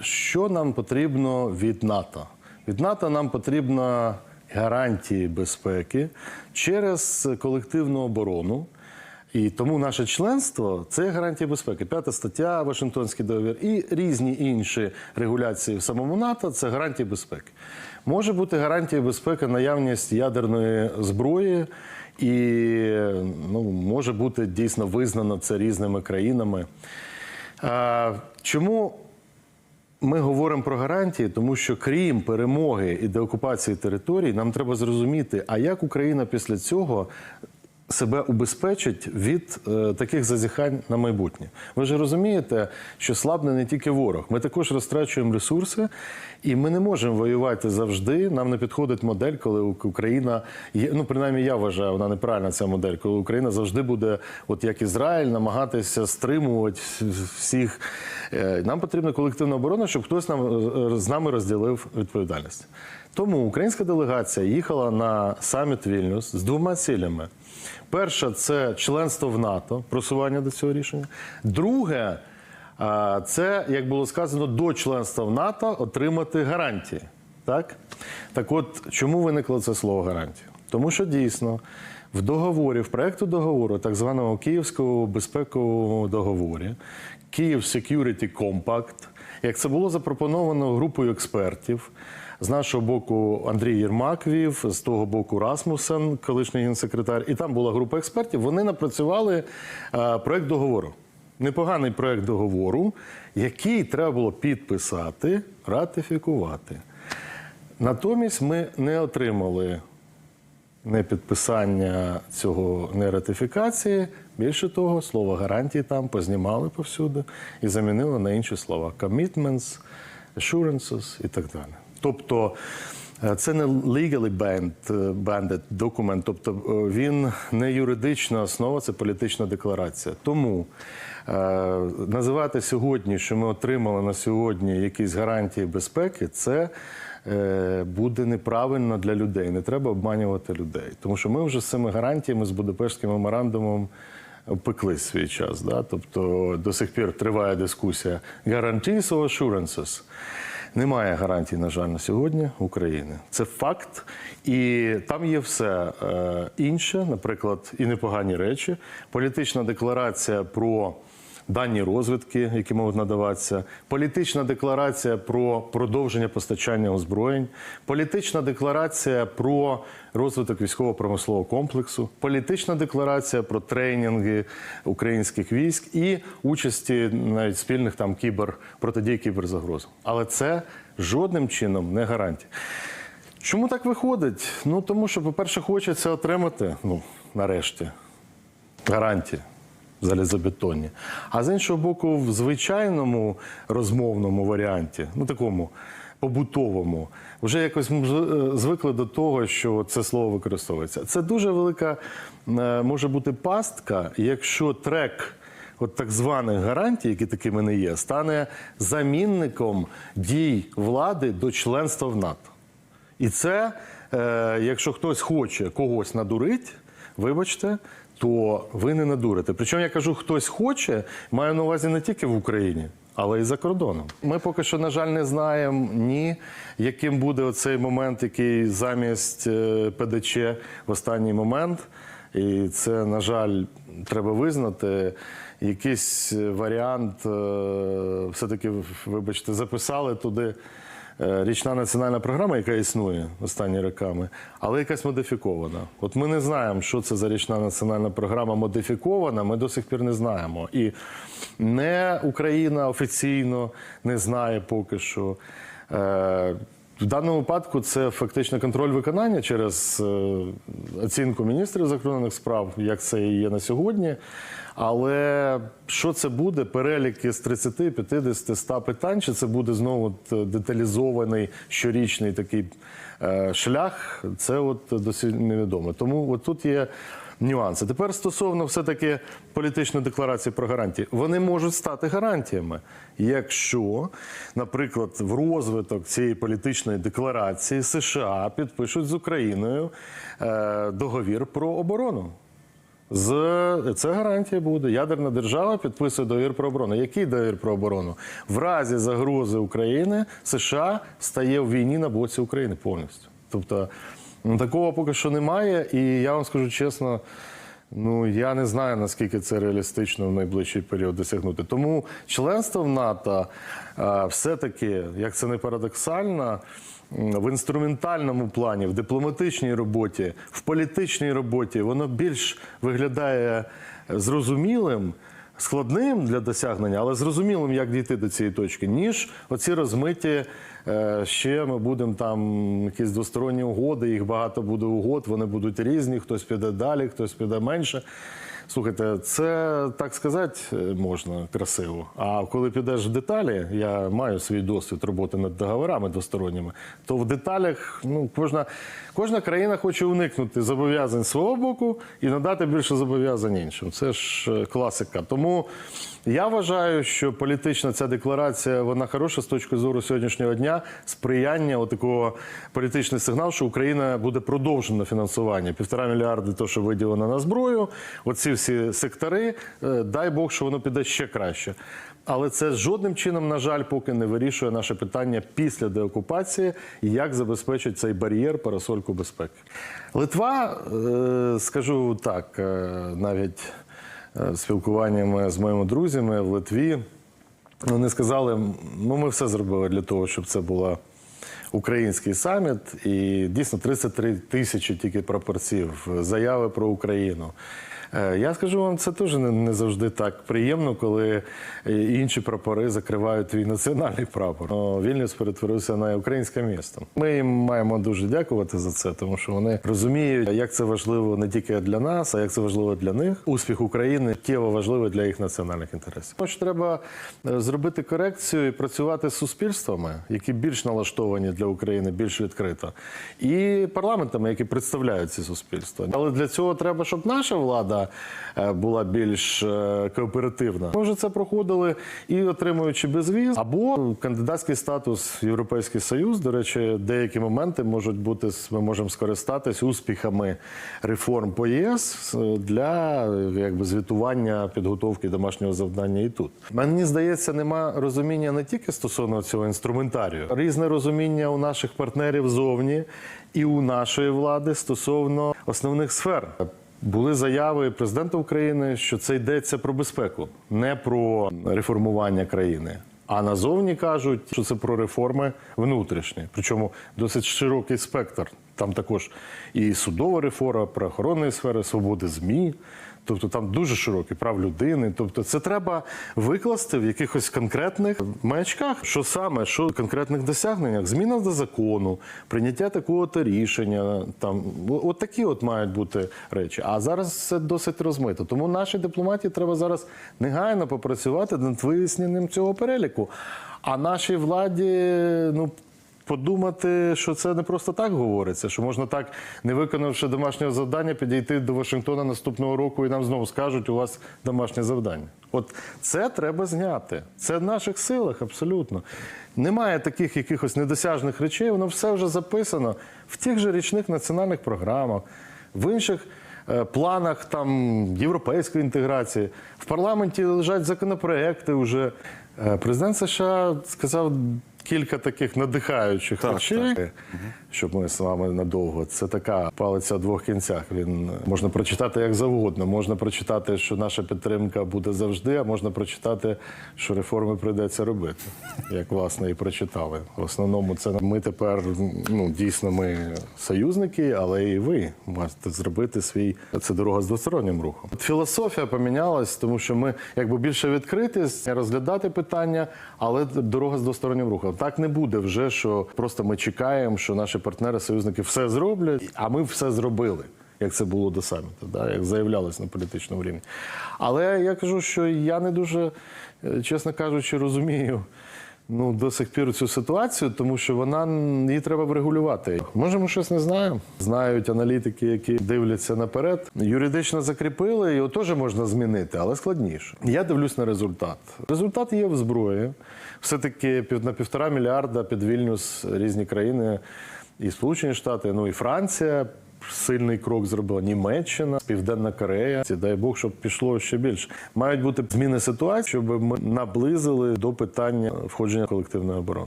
що нам потрібно від НАТО? Від НАТО нам потрібно гарантії безпеки через колективну оборону. І тому наше членство це гарантія безпеки. П'ята стаття, Вашингтонський договір і різні інші регуляції в самому НАТО це гарантії безпеки. Може бути гарантія безпеки наявність ядерної зброї, і ну, може бути дійсно визнано це різними країнами. Чому ми говоримо про гарантії, тому що крім перемоги і деокупації територій, нам треба зрозуміти, а як Україна після цього себе убезпечить від е, таких зазіхань на майбутнє. Ви ж розумієте, що слабне не тільки ворог. Ми також розтрачуємо ресурси, і ми не можемо воювати завжди. Нам не підходить модель, коли Україна є. Ну принаймні, я вважаю, вона неправильна ця модель, коли Україна завжди буде, от як Ізраїль, намагатися стримувати всіх. Е, Нам потрібна колективна оборона, щоб хтось нам е, з нами розділив відповідальність. Тому українська делегація їхала на саміт Вільнюс з двома цілями. Перша це членство в НАТО, просування до цього рішення. Друге, це, як було сказано, до членства в НАТО отримати гарантії. Так? Так от, чому виникло це слово гарантія? Тому що дійсно в договорі, в проєкту договору, так званого Київського безпекового договорі, Київ Security Compact, як це було запропоновано групою експертів. З нашого боку Андрій Єрмак вів, з того боку Расмусен, колишній генсекретар, і там була група експертів. Вони напрацювали е, проект договору. Непоганий проект договору, який треба було підписати, ратифікувати. Натомість ми не отримали не підписання цього не ратифікації. Більше того, слово гарантії там познімали повсюди і замінили на інші слова: commitments, assurances і так далі. Тобто е, це не legally banned, е, документ, тобто е, він не юридична основа, це політична декларація. Тому називати сьогодні, що ми отримали на сьогодні якісь гарантії безпеки, це буде неправильно для людей. Не треба обманювати людей. Тому що ми вже з цими гарантіями, з Будапештським меморандумом обпеклись свій час. Да? Тобто до сих пір триває дискусія guarantees or assurances. Немає гарантій, на жаль, на сьогодні України. Це факт. І там є все е, інше, наприклад, і непогані речі. Політична декларація про дані розвідки, які можуть надаватися, політична декларація про продовження постачання озброєнь, політична декларація про розвиток військово-промислового комплексу, політична декларація про тренінги українських військ і участі навіть спільних там кібер протидії кіберзагрозам. Але це жодним чином не гарантія. Чому так виходить? Ну тому що, по-перше, хочеться отримати, ну нарешті, гарантії залізобетонні. А з іншого боку, в звичайному розмовному варіанті, ну такому побутовому, вже якось е, звикли до того, що це слово використовується. Це дуже велика е, може бути пастка, якщо трек. От так званих гарантій, які такими не є, стане замінником дій влади до членства в НАТО. І це, е, якщо хтось хоче когось надурити, вибачте, то ви не надурите. Причому я кажу, хтось хоче, маю на увазі не тільки в Україні. Але і за кордоном. Ми поки що, на жаль, не знаємо ні, яким буде оцей момент, який замість е, ПДЧ в останній момент. І це, на жаль, треба визнати. Якийсь варіант, е, все-таки, вибачте, записали туди е, річна національна програма, яка існує останні роками, але якась модифікована. От ми не знаємо, що це за річна національна програма модифікована, ми до сих пір не знаємо. І не Україна офіційно не знає поки що. В даному випадку це фактично контроль виконання через е, оцінку міністрів закордонних справ, як це і є на сьогодні. Але що це буде? Переліки з 30, 50, 100 питань, чи це буде знову е, деталізований щорічний такий е, шлях? Це от досі невідомо. Тому от тут є нюанси. Тепер стосовно все-таки політичної декларації про гарантії, вони можуть стати гарантіями, якщо, наприклад, в розвиток цієї політичної декларації США підпишуть з Україною е, договір про оборону. З це гарантія буде. Ядерна держава підписує договір про оборону. Який договір про оборону? В разі загрози України США стає в війні на боці України повністю. Тобто такого поки що немає, і я вам скажу чесно. Ну я не знаю наскільки це реалістично в найближчий період досягнути. Тому членство в НАТО е, все-таки, як це не парадоксально, в інструментальному плані, в дипломатичній роботі, в політичній роботі, воно більш виглядає зрозумілим. Складним для досягнення, але зрозумілим, як дійти до цієї точки, ніж оці розмиті е, ще ми будемо там якісь двосторонні угоди, їх багато буде угод, вони будуть різні, хтось піде далі, хтось піде менше. Слухайте, це так сказати е, можна красиво. А коли підеш в деталі, я маю свій досвід роботи над договорами двосторонніми, то в деталях ну, кожна, кожна країна хоче уникнути зобов'язань свого боку і надати більше зобов'язань іншим. Це ж е, класика. Тому я вважаю, що політична ця декларація вона хороша з точки зору сьогоднішнього дня сприяння такого політичний сигнал, що Україна буде продовжено фінансування. Півтора мільярди, то що виділено на зброю. Оці всі сектори, е, дай Бог, що воно піде ще краще. Але це жодним чином, на жаль, поки не вирішує наше питання після деокупації, як забезпечить цей бар'єр парасольку безпеки. Литва, е, скажу так, е, навіть е, спілкуваннями з моїми друзями в Литві. Вони сказали, ну ми все зробили для того, щоб це була український саміт. І дійсно 33 тисячі тільки прапорців, заяви про Україну. Е, Я скажу вам, це теж не, завжди так приємно, коли е, інші прапори закривають твій національний прапор. Вільнюс перетворився на українське місто. Ми їм маємо дуже дякувати за це, тому що вони розуміють, як це важливо не тільки для нас, а як це важливо для них. Успіх України тєво важливий для їх національних інтересів. Що треба е, зробити корекцію і працювати з суспільствами, які більш налаштовані для України, більш відкрито, і парламентами, які представляють ці суспільства. Але для цього треба, щоб наша влада е, була більш е, кооперативна. Ми вже це проходили і отримуючи безвіз, або кандидатський статус Європейський Союз. До речі, деякі моменти можуть бути ми можемо скористатись успіхами реформ по ЄС для якби звітування підготовки домашнього завдання і тут. Мені здається, нема розуміння не тільки стосовно цього інструментарію, різне розуміння у наших партнерів зовні і у нашої влади стосовно основних сфер. Були заяви президента України, що це йдеться про безпеку, не про реформування країни. А назовні кажуть, що це про реформи внутрішні, причому досить широкий спектр. Там також і судова реформа, правоохоронної сфери, свободи ЗМІ. Тобто там дуже широкий прав людини. Тобто, це треба викласти в якихось конкретних маячках, що саме, що в конкретних досягненнях, зміна до закону, прийняття такого то рішення. Там от такі от мають бути речі. А зараз це досить розмито. Тому нашій дипломатії треба зараз негайно попрацювати над виясненням цього переліку. А нашій владі, ну. Подумати, що це не просто так говориться, що можна так, не виконавши домашнього завдання, підійти до Вашингтона наступного року і нам знову скажуть, у вас домашнє завдання. От це треба зняти. Це в наших силах абсолютно. Немає таких якихось недосяжних речей, воно все вже записано в тих же річних національних програмах, в інших е, планах там європейської інтеграції. В парламенті лежать законопроекти вже. Е, Президент США сказав кілька таких надихаючих речей, щоб ми з вами надовго. Це така палиця в двох кінцях. Він можна прочитати як завгодно. Можна прочитати, що наша підтримка буде завжди, а можна прочитати, що реформи прийдеться робити, як власне і прочитали. В основному це ми тепер ну дійсно ми союзники, але і ви можете зробити свій це дорога з двостороннім рухом. От філософія помінялась, тому що ми якби більше відкритість, розглядати питання, але дорога з двостороннім рухом. Так не буде вже, що просто ми чекаємо, що наші партнери, союзники все зроблять, а ми все зробили. Як це було до саміту, да, як заявлялось на політичному рівні. Але я кажу, що я не дуже, е, чесно кажучи, розумію ну, до сих пір цю ситуацію, тому що вона її треба врегулювати. Може, ми щось не знаємо. Знають аналітики, які дивляться наперед. Юридично закріпили, його теж можна змінити, але складніше. Я дивлюсь на результат. Результат є в зброї. Все-таки на півтора мільярда під Вільнюс різні країни, і Сполучені Штати, ну і Франція. Сильний крок зробила Німеччина, Південна Корея. Ці, Дай Бог, щоб пішло ще більше. Мають бути зміни ситуації, щоб ми наблизили до питання входження колективної оборони.